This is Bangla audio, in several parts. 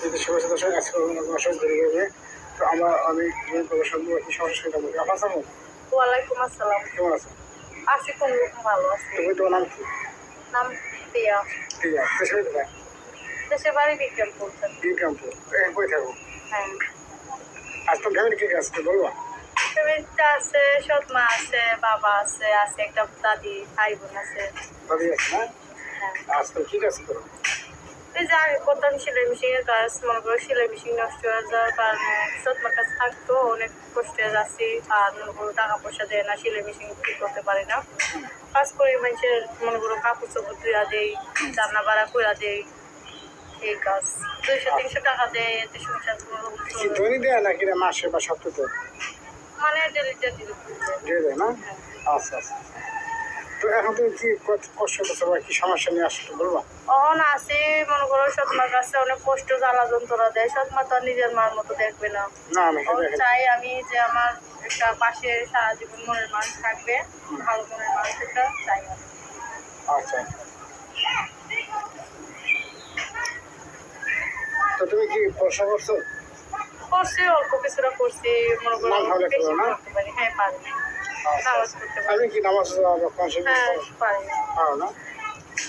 শুভেচ্ছা দর্শক আজকে দর্শক ঘুরে গেছে তো আমরা আমি কি সমস্যা বলি আপনার সামনে? ওয়ালাইকুম আসসালাম। কেমন আছেন? আছি কোন রকম ভালো আছি। তুমি তোমার নাম কি? নাম প্রিয়া। আছে দেশের কোথায়? দেশের বাড়ি বিক্রমপুর। বিক্রমপুর। এখানে কই থাকব হ্যাঁ। আজ তো ফ্যামিলি কে আছে বলব? ফ্যামিলিতে আছে সৎ মা আছে বাবা আছে আছে একটা দাদি ভাই বোন আছে। ভাবি আছে না? হ্যাঁ। আজকাল ঠিক আছে করো এই যে আগে করতাম সেলাই মেশিনের কাজ মনে করো সেলাই মেশিন নষ্ট হয়ে যাওয়ার কারণে সৎমার কাছে থাকতো অনেক কষ্টে যাচ্ছি আর মনে করো টাকা পয়সা দেয় না সেলাই মেশিন ঠিক করতে পারি না। কাজ করি মানুষের মনে করো কাপড় চোপড় ধুয়া দেই রান্না বাড়া করে দেই এই কাজ। দুইশো তিনশো টাকা দেয় এতে সংসার। দৈনিক দেয় নাকি মাসে বা সপ্তাহে? মানে ডেলিটা দিয়ে দেয় না? আচ্ছা আচ্ছা। তো এখন তুমি কি কষ্ট করছ বা কি সমস্যা নিয়ে আসছো বলবা? অহন আসি মনে করো সৎমার কাছে অনেক কষ্ট জ্বালা যন্ত্রণা দেয়। সৎমা তো নিজের মার মতো দেখবে না। চাই আমি যে আমার একটা পাশে সারা জীবন মনের মানুষ থাকবে ভালো মনের মানুষ একটা চাই। আচ্ছা। তো তুমি কি পড়াশোনা করছ? করছি অল্প কিছুটা করছি মনে করো হ্যাঁ পারি আমি কি নামাজ হ্যাঁ না?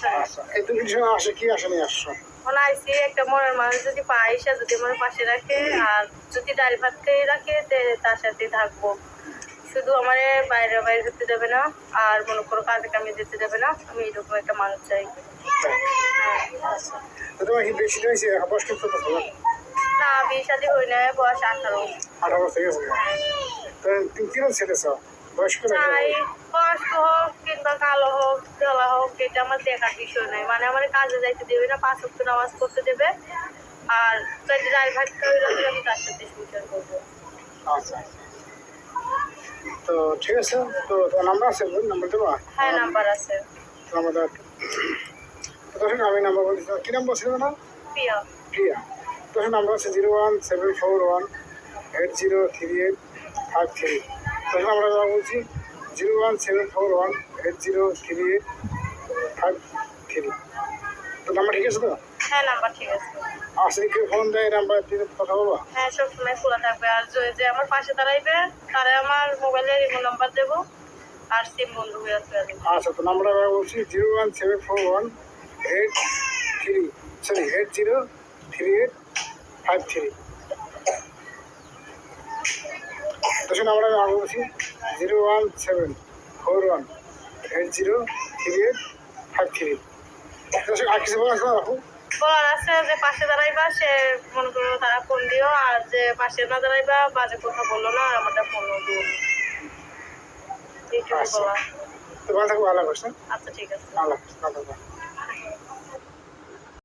হ্যাঁ। আচ্ছা এই তুমি কিছু আসে কি আসে নিয়ে আসছো? মনে আইসি একটা মনের মানুষ যদি পাই সে যদি আমার পাশে রাখে আর যদি ডাল ভাত খেয়ে রাখে তার সাথে থাকব। শুধু আমার বাইরে বাইরে যেতে দেবে না আর মনে করো কাজে কামে যেতে দেবে না আমি এরকম একটা মানুষ চাই। হ্যাঁ আচ্ছা। না বিয়ে শাদি হই না বয়স আঠারো। আঠারো বছর গেছে তো চাই বয়স্ক হোক কিংবা কালো হোক জলা হোক এটা আমার দেখার বিষয় নয় মানে আমার কাজে যাইতে দেবে না পাঁচ অক্ট নামাজ পড়তে দেবে। আর যদি ডাল ভাত আমি তার সাথে সংসার করব। আচ্ছা আচ্ছা। তো ঠিক আছে তো নাম্বার আছে নাম্বার দেবা? হ্যাঁ নাম্বার আছে। নাম্বার দাও তখন আমি নাম্বার বলছি কি নাম্বার ছিল না প্রিয়া। প্রিয়া। তখন নাম্বার আছে zero one seven four one eight zero three eight five three তখন আমরা যা বলছি zero one seven four one eight zero three eight five three তো নাম্বার ঠিক আছে তো? হ্যাঁ নাম্বার ঠিক আছে। আসলে কেউ ফোন দেয় নাম্বার দিয়ে কথা বলব? হ্যাঁ সবসময় খোলা থাকবে। আর যে- আমার পাশে দাঁড়াইবে তারে আমার মোবাইলের রিমো নাম্বার দেবো। আর সিম বন্ধ হয়ে আসবে আচ্ছা তো নাম্বার আমরা বলছি zero one seven four one eight three sorry eight zero three eight five three তখন আমরা নাম বলছি zero one seven four one eight zero three eight five three. তখন আর কিছু বলা আছে বলার আছে যে পাশে দাঁড়াইবা সে মনে করো তারা ফোন দিও আর যে পাশে না দাঁড়াইবা বাজে কথা বলল না আমাদের ফোন দিও। এইটুকু আচ্ছা। বলা তো ভালো থাকব ভালো করছে আচ্ছা ঠিক আছে। ভালো ভালো থাকব